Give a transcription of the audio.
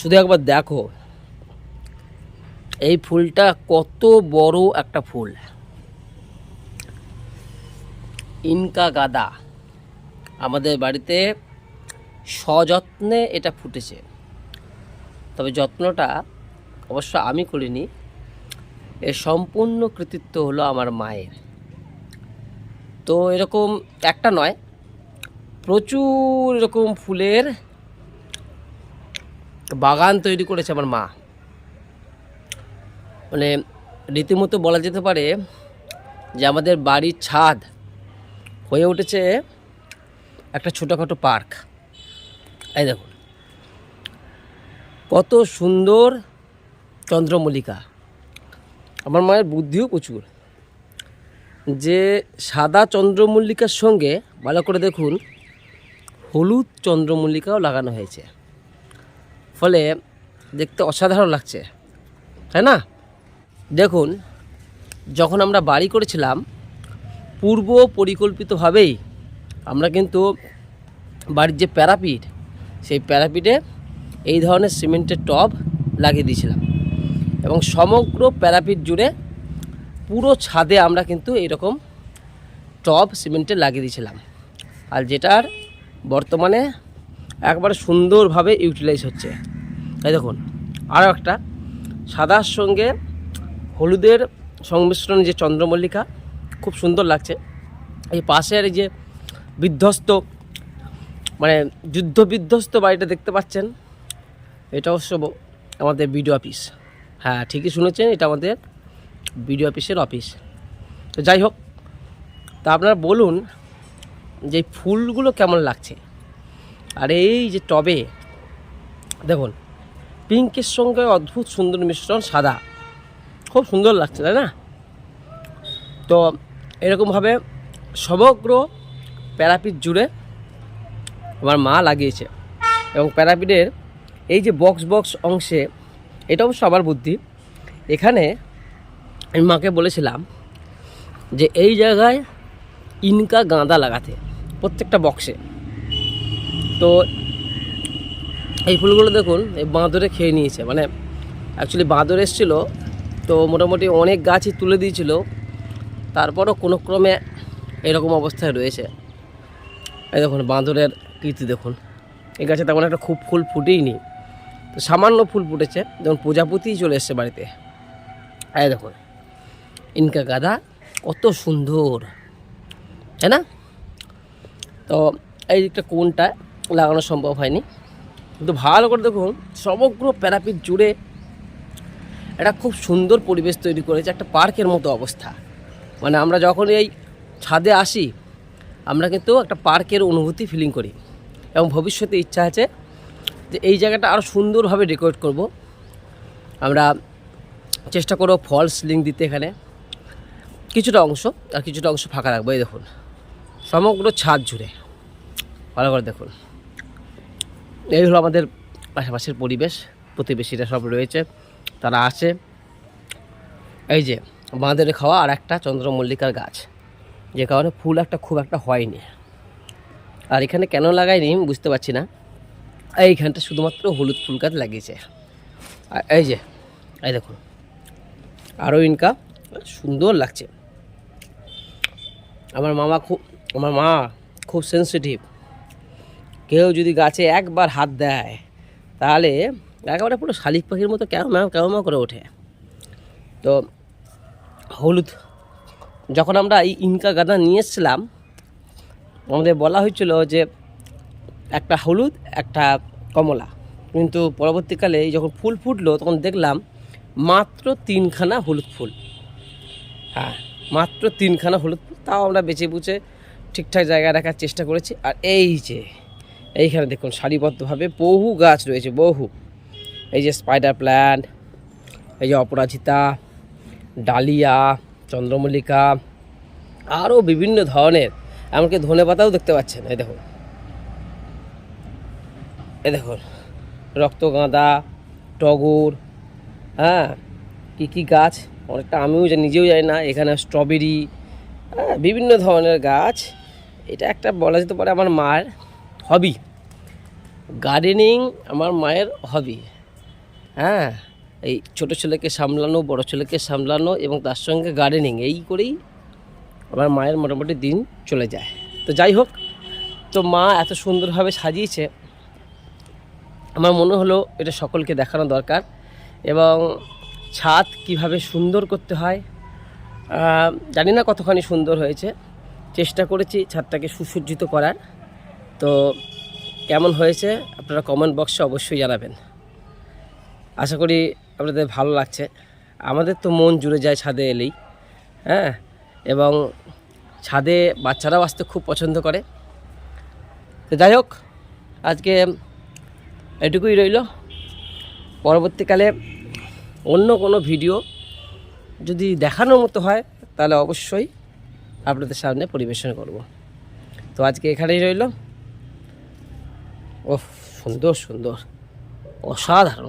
শুধু একবার দেখো, এই ফুলটা কত বড় একটা ফুল। ইনকা গাদা। আমাদের বাড়িতে সযত্নে এটা ফুটেছে। তবে যত্নটা অবশ্য আমি করিনি, এর সম্পূর্ণ কৃতিত্ব হলো আমার মায়ের। তো এরকম একটা নয়, প্রচুর এরকম ফুলের বাগান তৈরি করেছে আমার মা। মানে রীতিমতো বলা যেতে পারে যে আমাদের বাড়ির ছাদ হয়ে উঠেছে একটা ছোটোখাটো পার্ক। এই দেখুন। কত সুন্দর চন্দ্রমল্লিকা। আমার মায়ের বুদ্ধিও প্রচুর। যে সাদা চন্দ্রমল্লিকার সঙ্গে ভালো করে দেখুন, হলুদ চন্দ্রমল্লিকাও লাগানো হয়েছে। ফলে দেখতে অসাধারণ লাগছে, তাই না? দেখুন, যখন আমরা বাড়ি করেছিলাম, পূর্ব পরিকল্পিতভাবেই আমরা কিন্তু বাড়ির যে প্যারাপিট, সেই প্যারাপিটে এই ধরনের সিমেন্টের টব লাগিয়ে দিয়েছিলাম এবং সমগ্র প্যারাপিট জুড়ে পুরো ছাদে আমরা কিন্তু এইরকম টব, সিমেন্টে লাগিয়ে দিয়েছিলাম। আর যেটার বর্তমানে একবারে সুন্দরভাবে ইউটিলাইজ হচ্ছে। এই দেখুন আরও একটা, সাদার সঙ্গে হলুদের সংমিশ্রণ যে চন্দ্রমল্লিকা, খুব সুন্দর লাগছে। এই পাশের যে বিধ্বস্ত মানে যুদ্ধ বিধ্বস্ত বাড়িটা দেখতে পাচ্ছেন, এটা অবশ্য আমাদের বিডিও অফিস। হ্যাঁ ঠিকই শুনেছেন, এটা আমাদের বিডিও অফিসের অফিস। তো যাই হোক, তা আপনারা বলুন যে ফুলগুলো কেমন লাগছে? আর এই যে টবে, দেখুন, পিঙ্কের সঙ্গে অদ্ভুত সুন্দর মিশ্রণ সাদা। খুব সুন্দর লাগছে, তাই না? তো এরকমভাবে সমগ্র প্যারাপিট জুড়ে আমার মা লাগিয়েছে এবং প্যারাপিটের এই যে বক্স বক্স অংশে, এটা অবশ্য আমার বুদ্ধি। এখানে আমি মাকে বলেছিলাম যে এই জায়গায় ইনকা গাঁদা লাগাতে, প্রত্যেকটা বক্সে। তো এই ফুলগুলো দেখুন, এই বাঁদরে খেয়ে নিয়েছে। মানে অ্যাকচুয়ালি বাঁদর এসেছিল, তো মোটামুটি অনেক গাছই তুলে দিয়েছিল। তারপরও কোনো ক্রমে এরকম অবস্থায় রয়েছে। এই দেখুন, বাঁদরের কীর্তি দেখুন। এই গাছে তেমন একটা খুব ফুল ফুটেই নি। তো সামান্য ফুল ফুটেছে, যেমন প্রজাপতিই চলে এসছে বাড়িতে। এই দেখুন, ইনকা গাদা কত সুন্দর। তাই না? তো এই দিকটা কোনটা? লাগানো সম্ভব হয়নি। কিন্তু ভালো করে দেখুন, সমগ্র প্যারাপিট জুড়ে একটা খুব সুন্দর পরিবেশ তৈরি করেছে, একটা পার্কের মতো অবস্থা। মানে আমরা যখন এই ছাদে আসি, আমরা কিন্তু একটা পার্কের অনুভূতি ফিলিং করি এবং ভবিষ্যতে ইচ্ছা আছে যে এই জায়গাটা আরও সুন্দরভাবে ডেকোরেট করব। আমরা চেষ্টা করব ফলস লিঙ্ক দিতে এখানে। কিছুটা অংশ আর কিছুটা অংশ ফাঁকা রাখব, এই দেখুন। সমগ্র ছাদ জুড়ে। ভালো করে দেখুন। এই হলো আমাদের আশেপাশের পরিবেশ, প্রতিবেশীরা সব রয়েছে, তারা আসে এই যে, বাঁধের খাওয়া আর একটা চন্দ্রমল্লিকার গাছ, যে কারণে ফুল একটা খুব একটা হয়নি। আর এখানে কেন লাগাইনি বুঝতে পারছি না। এইখানটা শুধুমাত্র হলুদ ফুল গাছ লাগিয়েছে। আর এই যে, এই দেখুন, আরও ইনকা, সুন্দর লাগছে। আমার মামা খুব, আমার মা খুব সেন্সিটিভ কেউ যদি গাছে একবার হাত দেয়, তাহলে একেবারে পুরো শালিক পাখির মতো কেমন ম্যাও কেমন করে ওঠে। তো হলুদ, যখন আমরা এই ইনকা গাঁদা নিয়ে এসেছিলাম, আমাদের বলা হয়েছিল যে একটা হলুদ, একটা কমলা। কিন্তু পরবর্তীকালে যখন ফুল ফুটলো, তখন দেখলাম মাত্র তিনখানা হলুদ ফুল। হ্যাঁ মাত্র তিনখানা হলুদ ফুল, তাও আমরা বেছে বুঝে ঠিকঠাক জায়গায় রাখার চেষ্টা করেছি। আর এই যে এইখানে দেখুন, সারিবদ্ধভাবে বহু গাছ রয়েছে, বহু। এই যে স্পাইডার প্ল্যান্ট এই যে অপরাজিতা, ডালিয়া, চন্দ্রমল্লিকা আরও বিভিন্ন ধরনের, এমনকি ধনে পাতাও দেখতে পাচ্ছেন, এই দেখুন। এ দেখুন রক্তগাঁদা টগর হ্যাঁ কী কী গাছ, অনেকটা আমিও নিজেও জানি না, এখানে স্ট্রবেরি হ্যাঁ বিভিন্ন ধরনের গাছ। এটা একটা বলা যেতে পারে আমার মায়ের হবি গার্ডেনিং আমার মায়ের হবি হ্যাঁ এই ছোট ছেলেকে সামলানো, বড় ছেলেকে সামলানো এবং তার সঙ্গে গার্ডেনিং এই করেই আমার মায়ের মোটামুটি দিন চলে যায়। তো যাই হোক, তো মা এত সুন্দরভাবে সাজিয়েছে। আমার মনে হলো এটা সকলকে দেখানো দরকার এবং ছাদ কীভাবে সুন্দর করতে হয় জানি না কতখানি সুন্দর হয়েছে। চেষ্টা করেছি ছাদটাকে সুসজ্জিত করার। তো কেমন হয়েছে আপনারা কমেন্ট বক্সে অবশ্যই জানাবেন। আশা করি আপনাদের ভালো লাগছে। আমাদের তো মন জুড়ে যায় ছাদে এলেই হ্যাঁ? এবং ছাদে বাচ্চারাও আসতে খুব পছন্দ করে। তো যাই হোক, আজকে এটুকুই রইল। পরবর্তীকালে অন্য কোনো ভিডিও যদি দেখানোর মতো হয়, তাহলে অবশ্যই আপনাদের সামনে পরিবেশন করব। তো আজকে এখানেই রইল। ও সুন্দর সুন্দর। অসাধারণ।